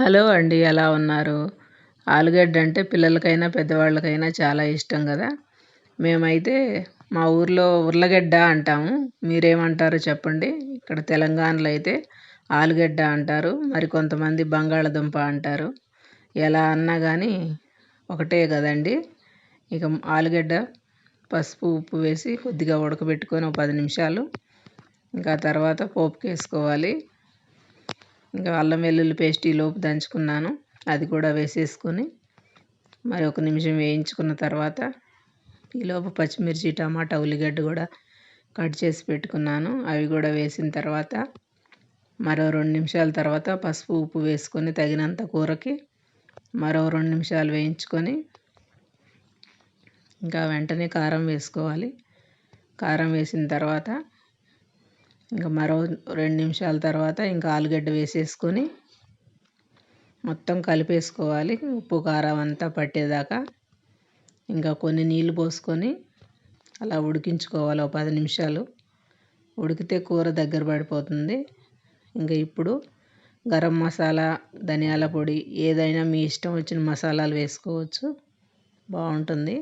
Hello అండి ఎలా ఉన్నారు? ఆలుగడ్డ అంటే పిల్లలకైనా పెద్దవాళ్ళకైనా చాలా ఇష్టం కదా? మేమైతే మా ఊర్లో ఉర్లగడ్డ అంటాము. మీరేమంటారో చెప్పండి. ఇక్కడ తెలంగాణలో అయితే ఆలుగడ్డ అంటారు మరి కొంతమంది బంగాళదుంప అంటారు. ఎలా అన్నా కానీ ఒకటే కదండి. ఇక ఆలుగడ్డ పసుపు ఉప్పు వేసి కొద్దిగా ఉడకబెట్టుకొని ఒక పది నిమిషాలు ఇంకా తర్వాత పోపుకి వేసుకోవాలి ఇంకా అల్లం వెల్లుల్లి పేస్ట్ ఈలోపు దంచుకున్నాను. అది కూడా వేసేసుకొని మరి ఒక నిమిషం వేయించుకున్న తర్వాత ఈలోపు పచ్చిమిర్చి టమాటా ఉల్లిగడ్డ కూడా కట్ చేసి పెట్టుకున్నాను. అవి కూడా వేసిన తర్వాత మరో రెండు నిమిషాల తర్వాత పసుపు ఉప్పు వేసుకొని తగినంత కూరకి మరో రెండు నిమిషాలు వేయించుకొని ఇంకా వెంటనే కారం వేసుకోవాలి. కారం వేసిన తర్వాత ఇంకా మరో రెండు నిమిషాల తర్వాత ఇంకా ఆలుగడ్డ వేసేసుకొని మొత్తం కలిపేసుకోవాలి. ఉప్పు కారం అంతా పట్టేదాకా ఇంకా కొన్ని నీళ్ళు పోసుకొని అలా ఉడికించుకోవాలి. ఒక పది నిమిషాలు ఉడికితే కూర దగ్గర పడిపోతుంది. ఇంకా ఇప్పుడు గరం మసాలా ధనియాల పొడి ఏదైనా మీ ఇష్టం వచ్చిన మసాలాలు వేసుకోవచ్చు. బాగుంటుంది.